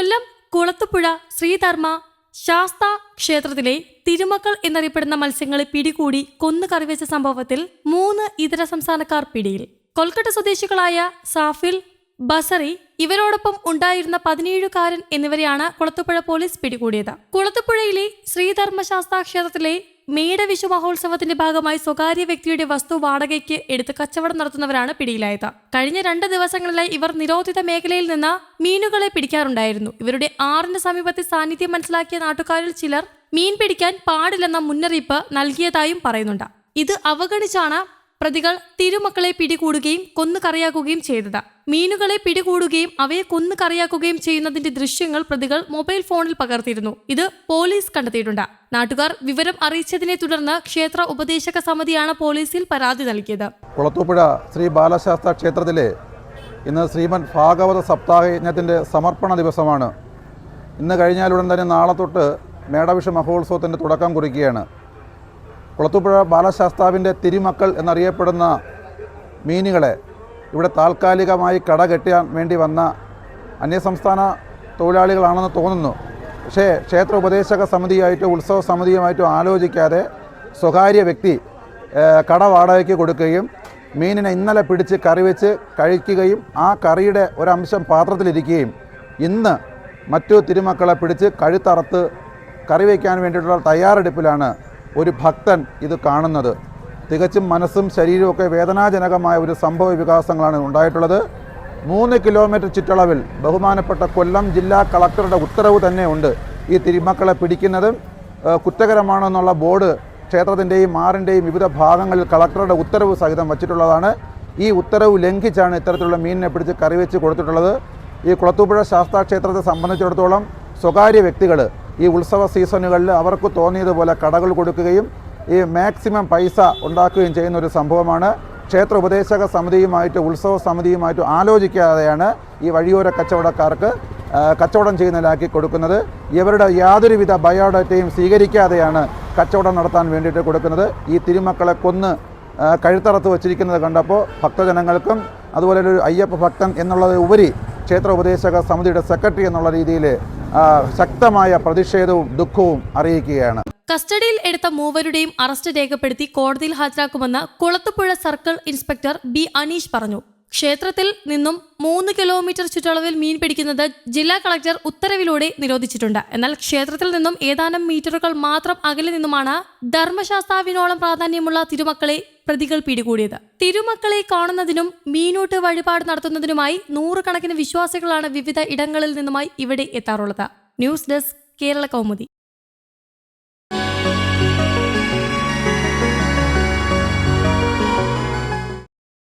കൊല്ലം കുളത്തുപുഴ ശ്രീധർമ്മ ശാസ്ത ക്ഷേത്രത്തിലെ തിരുമക്കൾ എന്നറിയപ്പെടുന്ന മത്സ്യങ്ങളെ പിടികൂടി കൊന്നു കറിവെച്ച സംഭവത്തിൽ മൂന്ന് ഇതര സംസ്ഥാനക്കാർ പിടിയിൽ. കൊൽക്കട്ട സ്വദേശികളായ സാഫിൽ ബസറി ഇവരോടൊപ്പം ഉണ്ടായിരുന്ന പതിനേഴുകാരൻ എന്നിവരെയാണ് കുളത്തുപുഴ പോലീസ് പിടികൂടിയത്. കുളത്തുപുഴയിലെ ശ്രീധർമ്മശാസ്ത്ര ക്ഷേത്രത്തിലെ മേടവിഷു മഹോത്സവത്തിന്റെ ഭാഗമായി സ്വകാര്യ വ്യക്തിയുടെ വസ്തു വാടകയ്ക്ക് എടുത്ത് കച്ചവടം നടത്തുന്നവരാണ് പിടിയിലായത്. കഴിഞ്ഞ രണ്ട് ദിവസങ്ങളിലായി ഇവർ നിരോധിത മേഖലയിൽ നിന്ന് മീനുകളെ പിടിക്കാറുണ്ടായിരുന്നു. ഇവരുടെ ആറിന് സമീപത്തെ സാന്നിധ്യം മനസ്സിലാക്കിയ നാട്ടുകാരിൽ ചിലർ മീൻ പിടിക്കാൻ പാടില്ലെന്ന മുന്നറിയിപ്പ് നൽകിയതായും പറയുന്നുണ്ട്. ഇത് അവഗണിച്ചാണ് പ്രതികൾ തിരുമക്കളെ പിടികൂടുകയും കൊന്നുകറിയാക്കുകയും ചെയ്തത്. മീനുകളെ പിടികൂടുകയും അവയെ കൊന്നുകറിയാക്കുകയും ചെയ്യുന്നതിന്റെ ദൃശ്യങ്ങൾ പ്രതികൾ മൊബൈൽ ഫോണിൽ പകർത്തിയിരുന്നു. ഇത് പോലീസ് കണ്ടെത്തിയിട്ടുണ്ട്. നാട്ടുകാർ വിവരം അറിയിച്ചതിനെ തുടർന്ന് ക്ഷേത്ര ഉപദേശക സമിതിയാണ് പോലീസിൽ പരാതി നൽകിയത്. കുളത്തൂപ്പുഴ ശ്രീ ബാലശാസ്ത്ര ക്ഷേത്രത്തിലെ ഇന്ന് ശ്രീമൻ ഭാഗവത സപ്താഹയജ്ഞത്തിന്റെ സമർപ്പണ ദിവസമാണ്. ഇന്ന് കഴിഞ്ഞാലുടൻ തന്നെ നാളെ തൊട്ട് മേടവിഷു മഹോത്സവത്തിന്റെ തുടക്കം കുറിക്കുകയാണ്. കുളത്തൂപ്പുഴ ബാലശാസ്താവിന്റെ തിരുമക്കൾ എന്നറിയപ്പെടുന്ന മീനുകളെ ഇവിടെ താൽക്കാലികമായി കട കെട്ടാൻ വേണ്ടി വന്ന അന്യസംസ്ഥാന തൊഴിലാളികളാണെന്ന് തോന്നുന്നു. പക്ഷേ ക്ഷേത്ര ഉപദേശക സമിതിയായിട്ടോ ഉത്സവ സമിതിയുമായിട്ടോ ആലോചിക്കാതെ സ്വകാര്യ വ്യക്തി കട വാടകയ്ക്ക് കൊടുക്കുകയും മീനിനെ ഇന്നലെ പിടിച്ച് കറി വെച്ച് കഴിക്കുകയും ആ കറിയുടെ ഒരംശം പാത്രത്തിലിരിക്കുകയും ഇന്ന് മറ്റു തിരുമക്കളെ പിടിച്ച് കഴുത്തറത്ത് കറി വയ്ക്കാൻ വേണ്ടിയിട്ടുള്ള തയ്യാറെടുപ്പിലാണ് ഒരു ഭക്തൻ ഇത് കാണുന്നത്. തികച്ചും മനസ്സും ശരീരവും ഒക്കെ വേദനാജനകമായ ഒരു സംഭവ വികാസങ്ങളാണ് ഉണ്ടായിട്ടുള്ളത്. മൂന്ന് കിലോമീറ്റർ ചുറ്റളവിൽ ബഹുമാനപ്പെട്ട കൊല്ലം ജില്ലാ കളക്ടറുടെ ഉത്തരവ് തന്നെ ഉണ്ട്. ഈ തിരുമക്കളെ പിടിക്കുന്നതും കുറ്റകരമാണെന്നുള്ള ബോർഡ് ക്ഷേത്രത്തിന്റെയും മാറിന്റെയും വിവിധ ഭാഗങ്ങളിൽ കളക്ടറുടെ ഉത്തരവ് സഹിതം വച്ചിട്ടുള്ളതാണ്. ഈ ഉത്തരവ് ലംഘിച്ചാണ് ഇത്തരത്തിലുള്ള മീനിനെ പിടിച്ച് കറി വെച്ച് കൊടുത്തിട്ടുള്ളത്. ഈ കുളത്തൂപ്പുഴ ശാസ്താ ക്ഷേത്രത്തെ സംബന്ധിച്ചിടത്തോളം സ്വകാര്യ വ്യക്തികൾ ഈ ഉത്സവ സീസണുകളിൽ അവർക്ക് തോന്നിയതുപോലെ കടകൾ കൊടുക്കുകയും ഈ മാക്സിമം പൈസ ഉണ്ടാക്കുകയും ചെയ്യുന്ന ഒരു സംഭവമാണ്. ക്ഷേത്ര ഉപദേശക സമിതിയുമായിട്ട് ഉത്സവ സമിതിയുമായിട്ട് ആലോചിക്കാതെയാണ് ഈ വഴിയോര കച്ചവടക്കാർക്ക് കച്ചവടം ചെയ്യുന്നതിലാക്കി കൊടുക്കുന്നത്. ഇവരുടെ യാതൊരുവിധ ബയോഡാറ്റയും സ്വീകരിക്കാതെയാണ് കച്ചവടം നടത്താൻ വേണ്ടിയിട്ട് കൊടുക്കുന്നത്. ഈ തിരുമക്കളെ കൊന്ന് കഴുത്തറത്ത് വച്ചിരിക്കുന്നത് കണ്ടപ്പോൾ ഭക്തജനങ്ങൾക്കും അതുപോലെ ഒരു അയ്യപ്പ ഭക്തൻ എന്നുള്ളത് ഉപരി ക്ഷേത്ര ഉപദേശക സമിതിയുടെ സെക്രട്ടറി എന്നുള്ള രീതിയിൽ ശക്തമായ പ്രതിഷേധവും ദുഃഖവും അറിയിക്കുകയാണ്. കസ്റ്റഡിയിൽ എടുത്ത മൂവരുടെയും അറസ്റ്റ് രേഖപ്പെടുത്തി കോടതിയിൽ ഹാജരാക്കുമെന്ന് Kulathupuzha circle inspector B Aneesh പറഞ്ഞു. ക്ഷേത്രത്തിൽ നിന്നും മൂന്ന് കിലോമീറ്റർ ചുറ്റളവിൽ മീൻ പിടിക്കുന്നത് ജില്ലാ കളക്ടർ ഉത്തരവിലൂടെ നിരോധിച്ചിട്ടുണ്ട്. എന്നാൽ ക്ഷേത്രത്തിൽ നിന്നും ഏതാനും മീറ്ററുകൾ മാത്രം അകലെ നിന്നുമാണ് ധർമ്മശാസ്താവിനോളം പ്രാധാന്യമുള്ള തിരുമക്കളെ പ്രതികൾ പിടികൂടിയത്. തിരുമക്കളെ കാണുന്നതിനും മീനൂട്ട് വഴിപാട് നടത്തുന്നതിനുമായി നൂറുകണക്കിന് വിശ്വാസികളാണ് വിവിധ ഇടങ്ങളിൽ നിന്നുമായി ഇവിടെ എത്താറുള്ളത്. News desk Kerala Kaumudi.